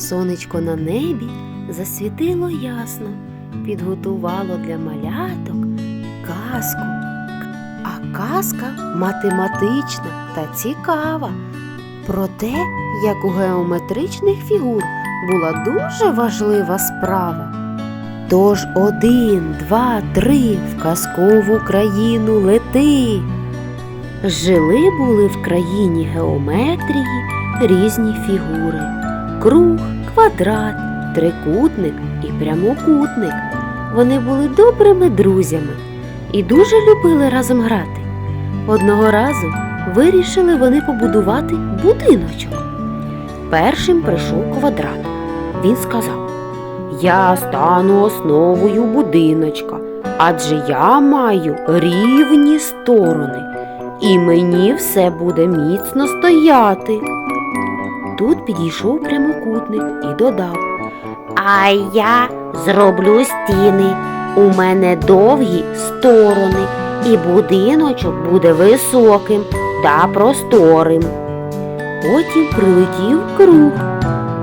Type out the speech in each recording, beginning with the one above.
Сонечко на небі засвітило ясно, підготувало для маляток казку. А казка математична та цікава про те, як у геометричних фігур була дуже важлива справа. Тож один, два, три в казкову країну лети. Жили були в країні геометрії різні фігури: круг, квадрат, трикутник і прямокутник. Вони були добрими друзями і дуже любили разом грати. Одного разу вирішили вони побудувати будиночок. Першим прийшов квадрат. Він сказав: Я стану основою будиночка, адже я маю рівні сторони, і мені все буде міцно стояти. Тут підійшов прямокутник і додав: А я зроблю стіни. У мене довгі сторони, і будиночок буде високим та просторим. Потім прилетів круг,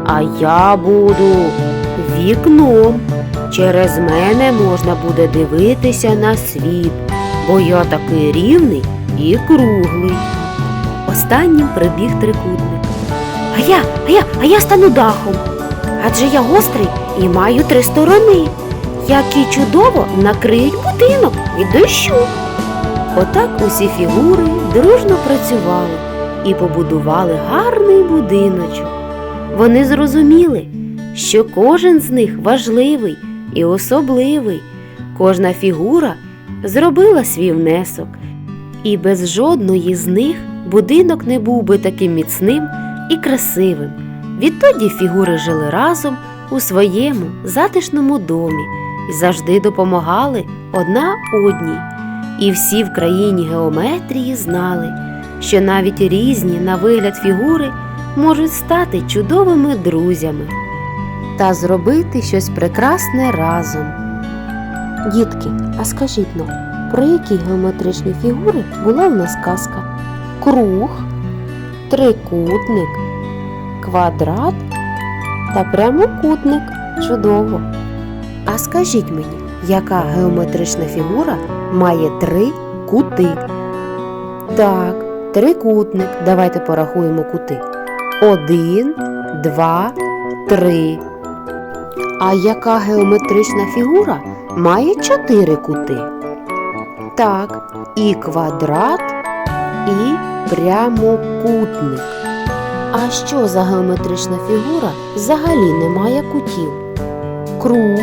а я буду вікном. Через мене можна буде дивитися на світ, бо я такий рівний і круглий. Останнім прибіг трикутник. А я, а я, а я стану дахом. Адже я гострий і маю три сторони, які чудово накриють будинок від дощу. Отак усі фігури дружно працювали і побудували гарний будиночок. Вони зрозуміли, що кожен з них важливий і особливий. Кожна фігура зробила свій внесок, і без жодної з них будинок не був би таким міцним і красивим. Відтоді фігури жили разом у своєму затишному домі і завжди допомагали одна одній. І всі в країні геометрії знали, що навіть різні на вигляд фігури можуть стати чудовими друзями та зробити щось прекрасне разом. Дітки, а скажіть нам, про які геометричні фігури була в нас казка? Круг, трикутник, квадрат та прямокутник. Чудово. А скажіть мені, яка геометрична фігура має три кути? Так, трикутник. Давайте порахуємо кути. Один, два, три. А яка геометрична фігура має чотири кути? Так, і квадрат, і прямокутник. А що за геометрична фігура взагалі не має кутів? Круг.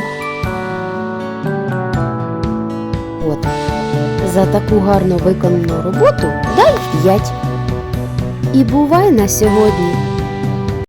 От. За таку гарно виконану роботу дай 5. І бувай на сьогодні